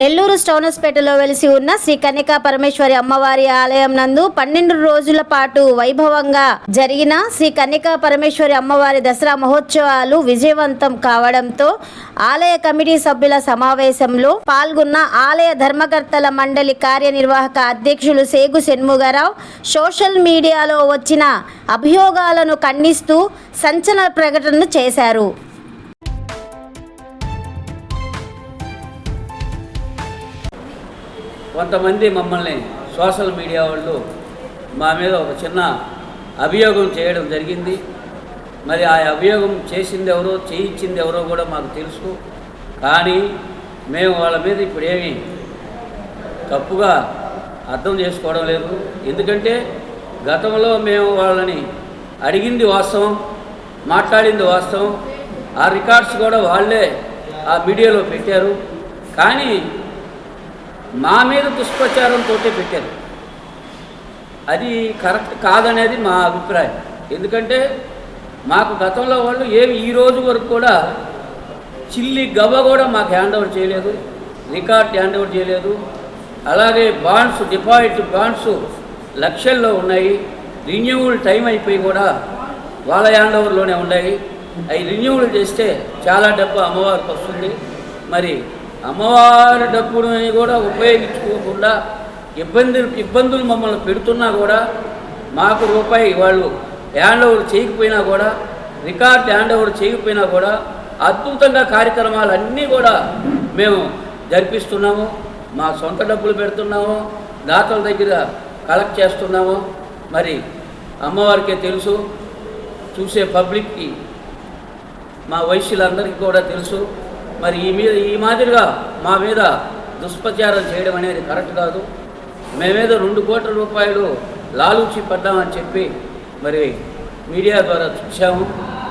నెల్లూరు స్టౌనస్పేటలో వెలిసి ఉన్న శ్రీ కన్యకా పరమేశ్వరి అమ్మవారి ఆలయం నందు పన్నెండు రోజుల పాటు వైభవంగా జరిగిన శ్రీ కన్యకా పరమేశ్వరి అమ్మవారి దసరా మహోత్సవాలు విజయవంతం కావడంతో ఆలయ కమిటీ సభ్యుల సమావేశంలో పాల్గొన్న ఆలయ ధర్మకర్తల మండలి కార్యనిర్వాహక అధ్యక్షులు సేగు షణ్ముగరావు సోషల్ మీడియాలో వచ్చిన అభియోగాలను ఖండిస్తూ సంచలన ప్రకటన చేశారు. కొంతమంది మమ్మల్ని సోషల్ మీడియా వాళ్ళు మా మీద ఒక చిన్న అభియోగం చేయడం జరిగింది. మరి ఆ అభియోగం చేసింది ఎవరో చేయించింది ఎవరో కూడా మాకు తెలుసు. కానీ మేము వాళ్ళ మీద ఇప్పుడు ఏమి తప్పుగా అర్థం చేసుకోవడం లేదు. ఎందుకంటే గతంలో మేము వాళ్ళని అడిగింది వాస్తవం మాట్లాడింది వాస్తవం. ఆ రికార్డ్స్ కూడా వాళ్ళే ఆ మీడియాలో పెట్టారు. కానీ మా మీద దుష్ప్రచారంతో పెట్టారు. అది కరెక్ట్ కాదనేది మా అభిప్రాయం. ఎందుకంటే మాకు గతంలో వాళ్ళు ఏమి ఈ రోజు వరకు కూడా చిల్లి గవ్వ కూడా మాకు హ్యాండ్ ఓవర్ చేయలేదు రికార్డ్ హ్యాండ్ ఓవర్ చేయలేదు. అలాగే బాండ్స్ డిపాజిట్ బాండ్స్ లక్షల్లో ఉన్నాయి. రిన్యూవల్ టైం అయిపోయి కూడా వాళ్ళ హ్యాండ్ ఓవర్లోనే ఉన్నాయి. అవి రిన్యూవల్ చేస్తే చాలా డబ్బు అమ్మవారికి వస్తుంది. మరి అమ్మవారి డబ్బుని కూడా ఉపయోగించుకోకుండా ఇబ్బంది ఇబ్బందులు మమ్మల్ని పెడుతున్నా కూడా మాకు రూపాయి వాళ్ళు హ్యాండ్ ఓవర్ చేయకపోయినా కూడా రికార్డ్ హ్యాండ్ ఓవర్ చేయకపోయినా కూడా అద్భుతంగా కార్యక్రమాలు అన్నీ కూడా మేము జరిపిస్తున్నాము. మా సొంత డబ్బులు పెడుతున్నాము. దాతల దగ్గర కలెక్ట్ చేస్తున్నాము. మరి అమ్మవారికే తెలుసు. చూసే పబ్లిక్కి మా వయసులందరికీ కూడా తెలుసు. మరి ఈ మీద ఈ మాదిరిగా మా మీద దుష్ప్రచారం చేయడం అనేది కరెక్ట్ కాదు. మేమేదో మీద రెండు కోట్ల రూపాయలు లాలూచి పడ్డామని చెప్పి మరి మీడియా ద్వారా చూసాము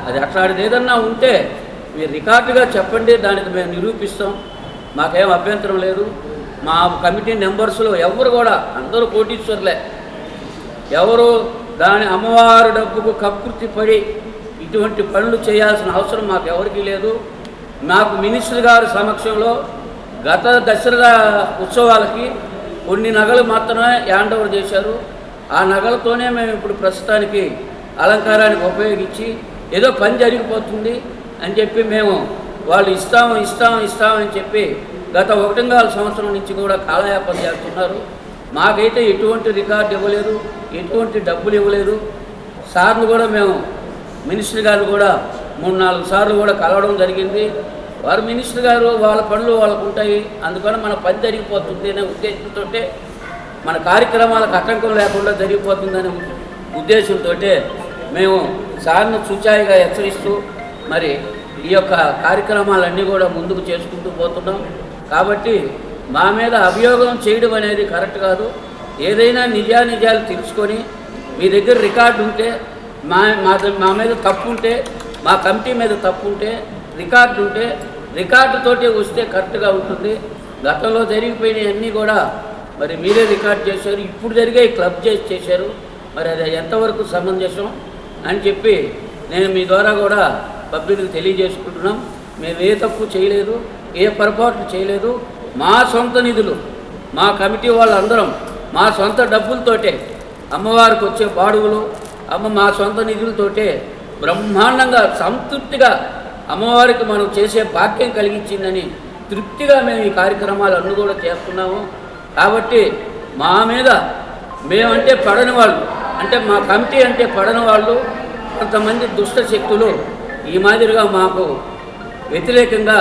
అది అట్లాంటిది ఏదన్నా ఉంటే మీరు రికార్డుగా చెప్పండి దానికి మేము నిరూపిస్తాం. మాకేం అభ్యంతరం లేదు. మా కమిటీ మెంబర్స్లో ఎవరు కూడా అందరూ కోటీశ్వర్లే. ఎవరు దాని అమ్మవారి డబ్బుకు కకృతి పడి ఇటువంటి పనులు చేయాల్సిన అవసరం మాకు ఎవరికీ లేదు. నాకు మినిస్టర్ గారి సమక్షంలో గత దసరా ఉత్సవాలకి కొన్ని నగలు మాత్రమే హ్యాండ్ ఓవర్ చేశారు. ఆ నగలతోనే మేము ఇప్పుడు ప్రస్తుతానికి అలంకారానికి ఉపయోగించి ఏదో పని జరిగిపోతుంది అని చెప్పి మేము వాళ్ళు ఇస్తాము ఇస్తాము ఇస్తామని చెప్పి గత ఒకటింగాల సంవత్సరం నుంచి కూడా కాలయాపన చేస్తున్నారు. మాకైతే ఎటువంటి రికార్డు ఇవ్వలేదు ఎటువంటి డబ్బులు ఇవ్వలేదు. సార్లు కూడా మేము మినిస్టర్ గారు కూడా మూడు నాలుగు సార్లు కూడా కలవడం జరిగింది. వారు మినిస్టర్ గారు వాళ్ళ పనులు వాళ్ళకు ఉంటాయి. అందుకని మన పని జరిగిపోతుంది అనే ఉద్దేశంతో మన కార్యక్రమాలకు ఆటంకం లేకుండా జరిగిపోతుందనే ఉద్దేశంతో మేము సార్ను సూచాయిగా హెచ్చరిస్తూ మరి ఈ యొక్క కార్యక్రమాలన్నీ కూడా ముందుకు చేసుకుంటూ పోతున్నాం. కాబట్టి మా మీద అభియోగం చేయడం అనేది కరెక్ట్ కాదు. ఏదైనా నిజానిజాలు తెలుసుకొని మీ దగ్గర రికార్డు ఉంటే మా మా మా మీద తప్పు ఉంటే మా కమిటీ మీద తప్పు ఉంటే రికార్డు ఉంటే రికార్డుతోటే వస్తే కరెక్ట్గా ఉంటుంది. గతంలో జరిగిపోయినవన్నీ కూడా మరి మీరే రికార్డ్ చేశారు. ఇప్పుడు జరిగే క్లబ్ చేసి చేశారు. మరి అది ఎంతవరకు సమంజసం అని చెప్పి నేను మీ ద్వారా కూడా పబ్లిక్కి తెలియజేసుకుంటున్నాం. మేము ఏ తప్పు చేయలేదు ఏ పొరపాటు చేయలేదు. మా సొంత నిధులు మా కమిటీ వాళ్ళందరం మా సొంత డబ్బులతోటే అమ్మవారికి వచ్చే బాడుగులు అమ్మ మా సొంత నిధులతోటే బ్రహ్మాండంగా సంతృప్తిగా అమ్మవారికి మనం చేసే భాగ్యం కలిగించిందని తృప్తిగా మేము ఈ కార్యక్రమాలు అన్నీ కూడా చేస్తున్నాము. కాబట్టి మా మీద మేమంటే పడని వాళ్ళు అంటే మా కమిటీ అంటే పడని వాళ్ళు కొంతమంది దుష్ట శక్తులు ఈ మాదిరిగా మాకు వ్యతిరేకంగా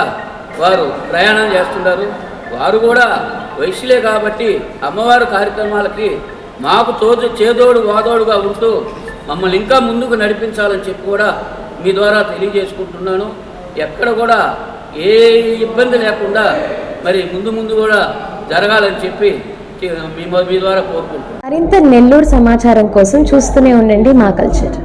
వారు ప్రయాణం చేస్తున్నారు. వారు కూడా వయసులే కాబట్టి అమ్మవారి కార్యక్రమాలకి మాకు తోడు చేదోడు వాదోడుగా ఉంటూ మమ్మల్ని ఇంకా ముందుకు నడిపించాలని చెప్పి కూడా మీ ద్వారా తెలియజేసుకుంటున్నాను. ఎక్కడ కూడా ఏ ఇబ్బంది లేకుండా మరి ముందు ముందు కూడా జరగాలని చెప్పి మీ ద్వారా కోరుకుంటున్నాను. మరింత నెల్లూరు సమాచారం కోసం చూస్తూనే ఉండండి మా కల్చర్.